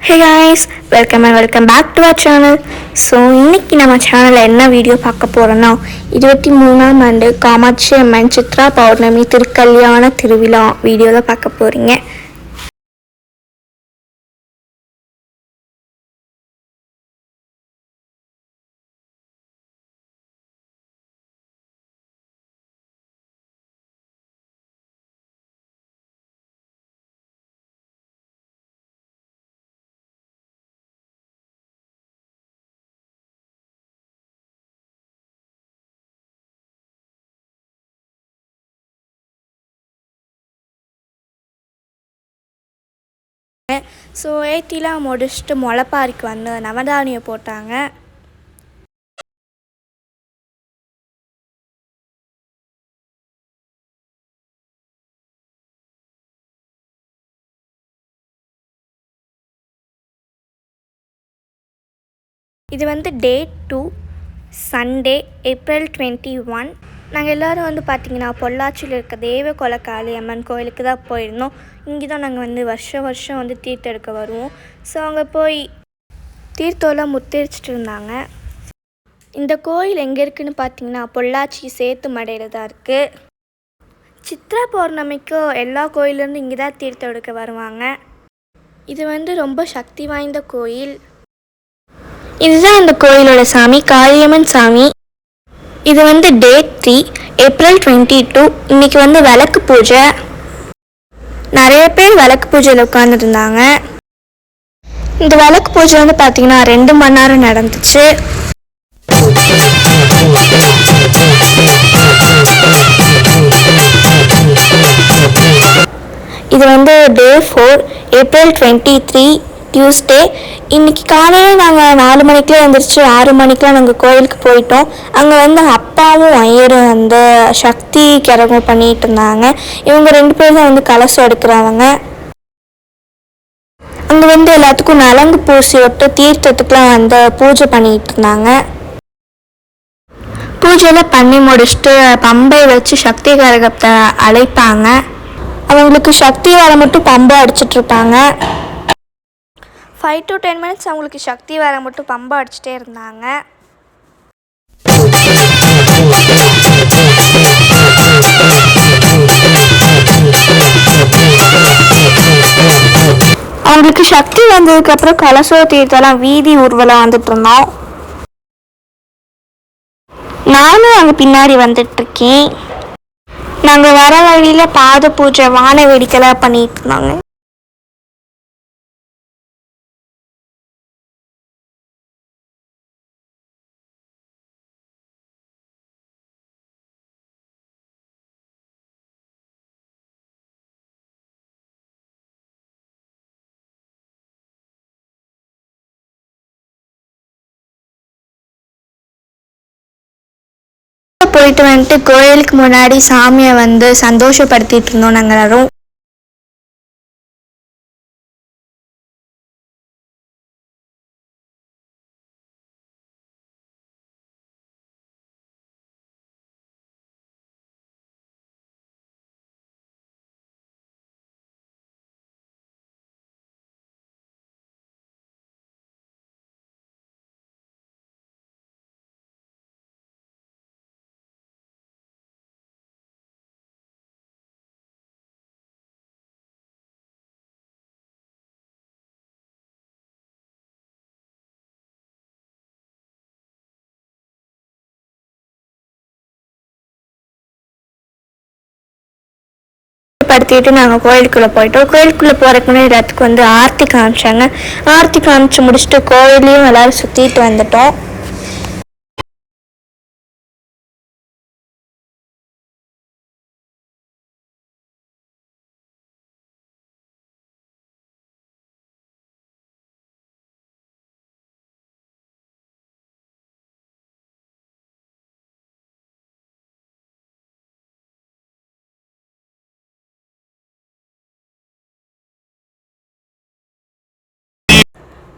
Hey guys welcome and welcome back to our channel so இன்றைக்கி நம்ம சேனலில் என்ன வீடியோ பார்க்க போகிறோன்னா இருபத்தி மூணாம் ஆண்டு காமாட்சி அம்மன் சித்ரா பௌர்ணமி திருக்கல்யாண திருவிழா வீடியோவில் பார்க்க போகிறீங்க ஸோ ஏத்திலாம் முடிச்சுட்டு முளைப்பாரிக்கு வந்து நவதானியம் போட்டாங்க. இது வந்து day two Sunday April twenty one நாங்கள் எல்லோரும் வந்து பார்த்திங்கன்னா பொள்ளாச்சியில் இருக்க தேவ கொலக்காளி அம்மன் கோயிலுக்கு தான் போயிருந்தோம். இங்கே தான் நாங்கள் வந்து வருஷம் வருஷம் வந்து தீர்த்தம் எடுக்க வருவோம். ஸோ அங்கே போய் தீர்த்தம்லாம் முத்தரிச்சிட்டு இருந்தாங்க. இந்த கோயில் எங்கே இருக்குன்னு பார்த்தீங்கன்னா பொள்ளாச்சி சேத்து மடையில் தான் இருக்குது சித்ரா பௌர்ணமிக்கு எல்லா கோயிலேருந்து இங்கே தான் தீர்த்தம் எடுக்க வருவாங்க. இது வந்து ரொம்ப சக்தி வாய்ந்த கோயில். இதுதான் இந்த கோயிலோட சாமி காளியம்மன் சாமி. இது வந்து day three April twenty two இன்னைக்கு வந்து விளக்கு பூஜை. நிறைய பேர் விளக்கு பூஜையில் உட்காந்துருந்தாங்க இந்த விளக்கு பூஜை வந்து பார்த்தீங்கன்னா ரெண்டு மணி நேரம் நடந்துச்சு. இது வந்து day four April twenty three Tuesday இன்னைக்கு காலையில் நாங்கள் நாலு மணிக்கெலாம் எழுந்திரிச்சு ஆறு மணிக்கெலாம் நாங்கள் கோயிலுக்கு போயிட்டோம். அங்கே வந்து அப்பாவும் ஐயரும் வந்து சக்தி கிரகம் பண்ணிட்டு இருந்தாங்க. இவங்க ரெண்டு பேரும் தான் வந்து கலசம் எடுக்கிறவங்க. அங்கே வந்து எல்லாத்துக்கும் நலங்கு பூசி விட்டு தீர்த்தத்துக்குலாம் வந்து பூஜை பண்ணிட்டு இருந்தாங்க. பூஜையெல்லாம் பண்ணி முடிச்சுட்டு பம்பை வச்சு சக்தி கரகத்தை அழைப்பாங்க. அவங்களுக்கு சக்தி வர மட்டும் பம்பை அடிச்சிட்டு இருப்பாங்க. ஃபைவ் டு டென் மினிட்ஸ் அவங்களுக்கு சக்தி வர மட்டும் பம்பை அடிச்சுட்டே இருந்தாங்க. அவங்களுக்கு சக்தி வந்ததுக்கப்புறம் கலசோ தீர்த்தெல்லாம் வீதி ஊர்வலம் வந்துட்டு இருந்தோம். நானும் அங்கே பின்னாடி வந்துட்டு இருக்கேன் நாங்கள் வர வழியில் பாத பூஜை வான வேடிக்கைலாம் பண்ணிட்டு இருந்தாங்க. போயிட்டு வந்துட்டு கோயிலுக்கு முன்னாடி சாமியை வந்து சந்தோஷப்படுத்திட்டு இருந்தோம் நாங்கள் எல்லாரும். படுத்திட்டு நாங்கள் கோயிலுக்குள்ளே போயிட்டோம். கோயிலுக்குள்ளே போகிறக்குன்னு எல்லாத்துக்கும் வந்து ஆர்த்தி காமிச்சாங்க. ஆர்த்தி காமிச்சு முடிச்சுட்டு கோயிலையும் எல்லோரும் சுற்றிட்டு வந்துட்டோம்.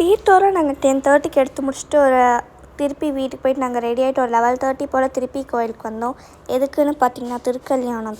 தீர்த்தோரம் நாங்கள் டென் தேர்ட்டிக்கு எடுத்து முடிச்சுட்டு ஒரு திருப்பி வீட்டுக்கு போயிட்டு நாங்கள் ரெடி ஆகிட்டு ஒரு லெவல் தேர்ட்டி போல் திருப்பி கோயிலுக்கு வந்தோம். எதுக்குன்னு பார்த்தீங்கன்னா திருக்கல்யாணம்.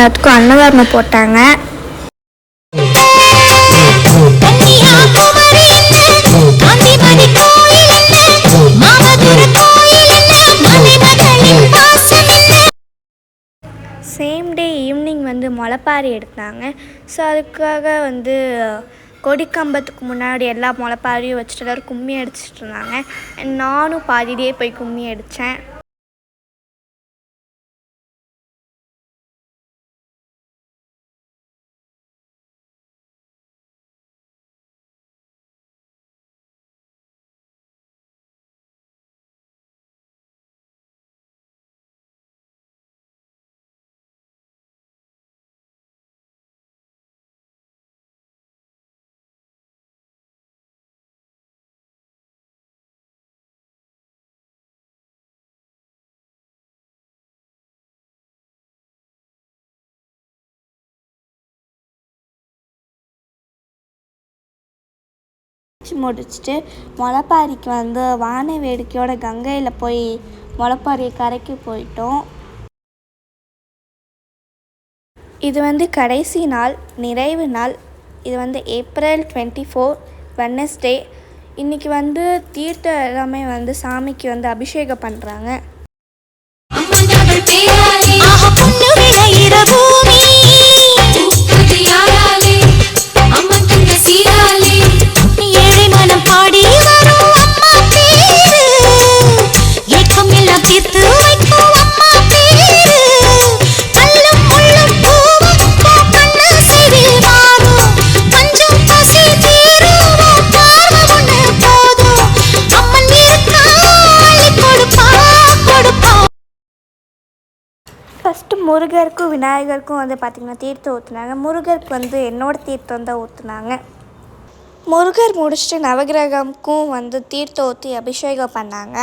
மலைமகளின் அன்னதானம் போட்டாங்க. சேம் டே ஈவினிங் வந்து முளைப்பாரி எடுத்தாங்க. ஸோ அதுக்காக வந்து கொடிக்கம்பத்துக்கு முன்னாடி எல்லா முளைப்பாரியும் வச்சுட்டு எல்லோரும் கும்மி அடிச்சிட்டு இருந்தாங்க. நானும் பாதியிலே போய் கும்மி அடித்தேன் முடிச்சுட்டு முளப்பாரிக்கு வந்து வான வேடிக்கையோட கங்கையில் போய் முளைப்பாரியை கரைக்கு போயிட்டோம். இது வந்து கடைசி நாள் நிறைவு நாள். இது வந்து ஏப்ரல் டுவெண்ட்டி ஃபோர் வெனஸ்டே இன்றைக்கி வந்து தீர்த்தம் எல்லாமே வந்து சாமிக்கு வந்து அபிஷேகம் பண்ணுறாங்க ஃபஸ்ட்டு முருகருக்கும் விநாயகருக்கும் வந்து பார்த்திங்கன்னா தீர்த்தம் ஊற்றுனாங்க முருகருக்கு வந்து என்னோடய தீர்த்தம் தான் ஊற்றுனாங்க முருகர் முடிச்சுட்டு நவகிரகம்க்கும் வந்து தீர்த்தம் ஊற்றி அபிஷேகம் பண்ணாங்க.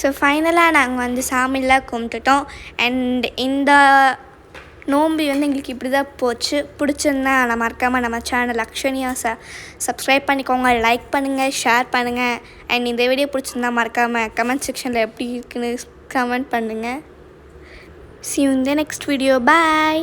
ஸோ ஃபைனலாக நாங்கள் வந்து சாமிலாம் கும்பிட்டுட்டோம். அண்ட் இந்த நோம்பி வந்து எங்களுக்கு இப்படி தான் போச்சு. பிடிச்சிருந்தா நான் மறக்காமல் நம்ம சேனல் அக்ஷனியா ச சப்ஸ்கிரைப் பண்ணிக்கோங்க லைக் பண்ணுங்கள் ஷேர் பண்ணுங்கள் அண்ட் இந்த வீடியோ பிடிச்சிருந்தா மறக்காமல் கமெண்ட் செக்ஷனில் எப்படி இருக்குன்னு கமெண்ட் பண்ணுங்கள் சி இந்த நெக்ஸ்ட் வீடியோ பாய்